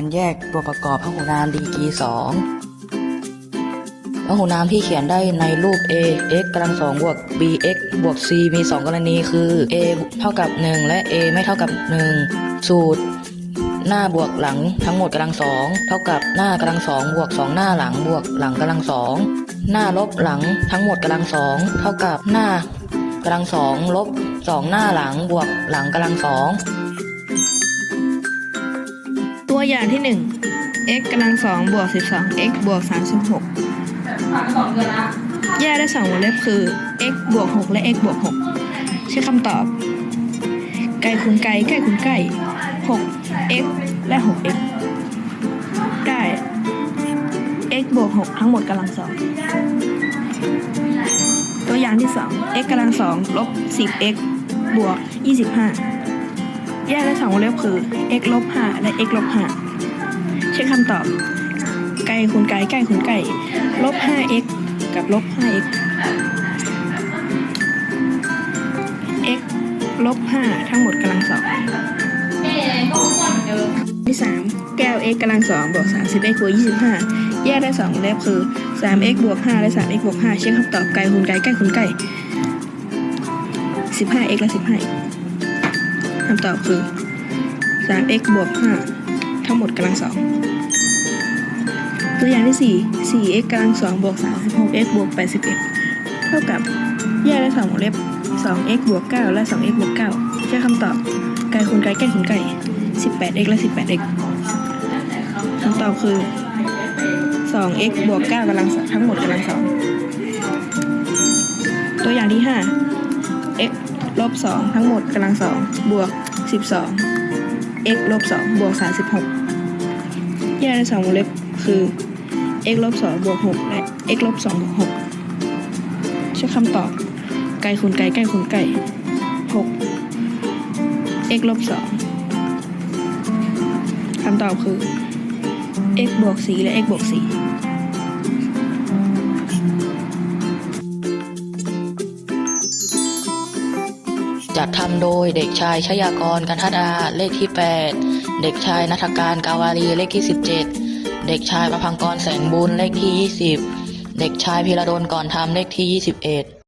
การแยกตัวประกอบพหูนามดีกรีสองพหูนามที่เขียนได้ในรูป a x กำลังสองบวก b x บวก c มี 2 กรณีคือ a เท่ากับ 1 และ a ไม่เท่ากับ 1 สูตร หน้าบวกหลังทั้งหมดกำลังสองเท่ากับหน้ากำลังสองบวกสองหน้าหลังบวกหลังกำลังสองหน้าลบหลังทั้งหมดกำลังสองเท่ากับหน้ากำลังสองลบสองหน้าหลังบวกหลังกำลังสอง ตัวอย่างที่ 1 x กำลังสองบวก12 x บวก36 แยกได้สองวงเล็บคือ x บวก 6 และ x บวก 6 ใช้คำตอบ ไก่คูณไก่ไก่คูณไก่ 6 x และ 6 x ได้ x บวก 6 ทั้งหมดกำลังสองตัวอย่างที่ 2 x กำลังสองลบ 10x บวก 25 แยกได้สองวงเล็บคือ x ลบ5และ x ลบ5เช็คคำตอบ ไก่คูณไก่ไก่คูณไก่ลบ 5x กับลบ 5x x ลบ 5 ทั้งหมดกำลังสองที่ 3 แก้ว x กำลังสองบวก 30x บวก25 แยกได้สองเล็บคือ 3x บวก5และ 3x บวก5เช็คคำตอบไก่คูณไก่ไก่คูณไก่ 15x และ15 คำตอบคือ 3x บวก 5 ทั้งหมดกำลังสองตัวอย่างที่ 4 4x กำลังสองบวก 36x บวก 81 เท่ากับแยกได้สองวงเล็บ 2x บวก 9 และ 2x บวก9ใช้คำตอบไก่คูณไก่ไก่คูณไก่ 18x และ 18x คำตอบคือ 2x บวก 9กำลังสองทั้งหมดกำลังสองตัวอย่างที่ 5 x ลบ2ทั้งหมดกำลังสองบวก 12 x ลบ2บวก 36 แยกได้สองวงเล็บคือ x ลบ2บวก6และ x ลบ2บวก6ใช้คำตอบ ไก่คูณไก่ไก่คูณไก่ 6 x ลบ2คำตอบคือ x บวก4และ x บวก4 จัดทำโดยเด็กชายชยากรกันทัดาเลขที่ 8 เด็กชายนัทการกาวารีเลขที่ 17 เด็กชายประพังกรแสงบุญเลขที่ 20 เด็กชายพิระดลก่อนทำเลขที่ 21